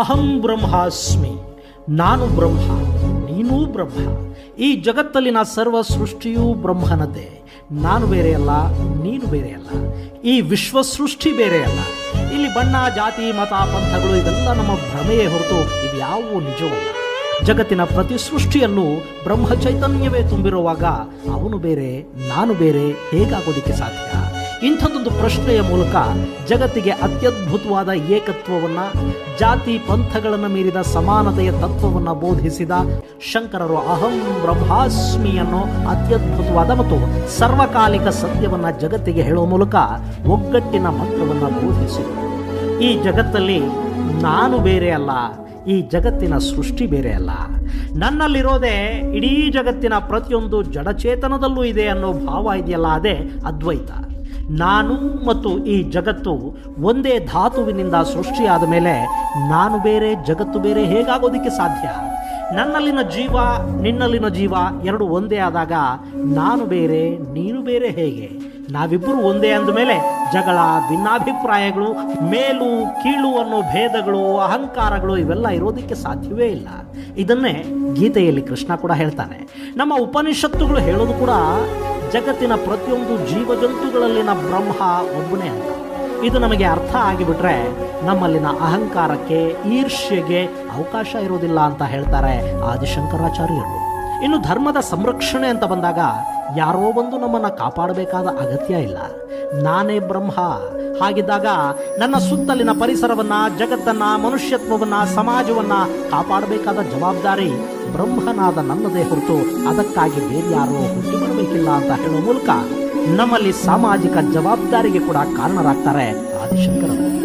ಅಹಂ ಬ್ರಹ್ಮಾಸ್ಮಿ, ನಾನು ಬ್ರಹ್ಮ, ನೀನೂ ಬ್ರಹ್ಮ. ಈ ಜಗತ್ತಲ್ಲಿನ ಸರ್ವ ಸೃಷ್ಟಿಯೂ ಬ್ರಹ್ಮನದ್ದೇ ನಾನು ಬೇರೆಯಲ್ಲ ನೀನು ಬೇರೆಯಲ್ಲ ಈ ವಿಶ್ವ ಸೃಷ್ಟಿ ಬೇರೆಯಲ್ಲ ಇಲ್ಲಿ ಬಣ್ಣ, ಜಾತಿ, ಮತ, ಪಂಥಗಳು ಇದೆಲ್ಲ ನಮ್ಮ ಭ್ರಮೆಯೇ ಹೊರತು ಇವ್ಯಾವೂ ನಿಜವಲ್ಲ. ಜಗತ್ತಿನ ಪ್ರತಿ ಸೃಷ್ಟಿಯನ್ನು ಬ್ರಹ್ಮ ಚೈತನ್ಯವೇ ತುಂಬಿರುವಾಗ ಅವನು ಬೇರೆ, ನಾನು ಬೇರೆ ಹೇಗಾಗೋದಿಕ್ಕೆ ಸಾಧ್ಯ? ಇಂಥದ್ದೊಂದು ಪ್ರಶ್ನೆಯ ಮೂಲಕ ಜಗತ್ತಿಗೆ ಅತ್ಯದ್ಭುತವಾದ ಏಕತ್ವವನ್ನು, ಜಾತಿ ಪಂಥಗಳನ್ನು ಮೀರಿದ ಸಮಾನತೆಯ ತತ್ವವನ್ನು ಬೋಧಿಸಿದ ಶಂಕರರು ಅಹಂ ಬ್ರಹ್ಮಾಸ್ಮಿ ಅನ್ನೋ ಅತ್ಯದ್ಭುತವಾದ ಮತ್ತು ಸರ್ವಕಾಲಿಕ ಸತ್ಯವನ್ನು ಜಗತ್ತಿಗೆ ಹೇಳುವ ಮೂಲಕ ಒಗ್ಗಟ್ಟಿನ ಮಂತ್ರವನ್ನು ಬೋಧಿಸಿದರು. ಈ ಜಗತ್ತಲ್ಲಿ ನಾನು ಬೇರೆ ಅಲ್ಲ, ಈ ಜಗತ್ತಿನ ಸೃಷ್ಟಿ ಬೇರೆ ಅಲ್ಲ. ನನ್ನಲ್ಲಿರೋದೇ ಇಡೀ ಜಗತ್ತಿನ ಪ್ರತಿಯೊಂದು ಜಡಚೇತನದಲ್ಲೂ ಇದೆ ಅನ್ನೋ ಭಾವ ಇದೆಯಲ್ಲ, ಅದೇ ಅದ್ವೈತ. ನಾನು ಮತ್ತು ಈ ಜಗತ್ತು ಒಂದೇ ಧಾತುವಿನಿಂದ ಸೃಷ್ಟಿಯಾದ ಮೇಲೆ ನಾನು ಬೇರೆ, ಜಗತ್ತು ಬೇರೆ ಹೇಗಾಗೋದಿಕ್ಕೆ ಸಾಧ್ಯ? ನನ್ನಲ್ಲಿನ ಜೀವ, ನಿನ್ನಲ್ಲಿನ ಜೀವ ಎರಡು ಒಂದೇ ಆದಾಗ ನಾನು ಬೇರೆ, ನೀನು ಬೇರೆ ಹೇಗೆ? ನಾವಿಬ್ಬರು ಒಂದೇ ಅಂದಮೇಲೆ ಜಗಳ, ಭಿನ್ನಾಭಿಪ್ರಾಯಗಳು, ಮೇಲು, ಕೀಳು ಅನ್ನೋ ಭೇದಗಳು, ಅಹಂಕಾರಗಳು ಇವೆಲ್ಲ ಇರೋದಕ್ಕೆ ಸಾಧ್ಯವೇ ಇಲ್ಲ. ಇದನ್ನೇ ಗೀತೆಯಲ್ಲಿ ಕೃಷ್ಣ ಕೂಡ ಹೇಳ್ತಾನೆ. ನಮ್ಮ ಉಪನಿಷತ್ತುಗಳು ಹೇಳೋದು ಕೂಡ ಜಗತ್ತಿನ ಪ್ರತಿಯೊಂದು ಜೀವಜಂತುಗಳಲ್ಲಿನ ಬ್ರಹ್ಮ ಒಬ್ಬನೇ ಅಂತ. ಇದು ನಮಗೆ ಅರ್ಥ ಆಗಿಬಿಟ್ರೆ ನಮ್ಮಲ್ಲಿನ ಅಹಂಕಾರಕ್ಕೆ, ಈರ್ಷ್ಯೆಗೆ ಅವಕಾಶ ಇರೋದಿಲ್ಲ ಅಂತ ಹೇಳ್ತಾರೆ ಆದಿಶಂಕರಾಚಾರ್ಯರು. ಇನ್ನು ಧರ್ಮದ ಸಂರಕ್ಷಣೆ ಅಂತ ಬಂದಾಗ ಯಾರೋ ಬಂದು ನಮ್ಮನ್ನು ಕಾಪಾಡಬೇಕಾದ ಅಗತ್ಯ ಇಲ್ಲ. ನಾನೇ ಬ್ರಹ್ಮ. ಹಾಗಿದ್ದಾಗ ನನ್ನ ಸುತ್ತಲಿನ ಪರಿಸರವನ್ನ, ಜಗತ್ತನ್ನ, ಮನುಷ್ಯತ್ವವನ್ನ, ಸಮಾಜವನ್ನ ಕಾಪಾಡಬೇಕಾದ ಜವಾಬ್ದಾರಿ ಬ್ರಹ್ಮನಾದ ನನ್ನದೇ ಹೊರತು ಅದಕ್ಕಾಗಿ ಬೇರೆ ಯಾರೋ ಹುಟ್ಟಿ ಬರಬೇಕಿಲ್ಲ ಅಂತ ಹೇಳುವ ಮೂಲಕ ನಮ್ಮಲ್ಲಿ ಸಾಮಾಜಿಕ ಜವಾಬ್ದಾರಿಗೆ ಕೂಡ ಕಾರಣರಾಗ್ತಾರೆ ಆದಿಶಂಕರರು.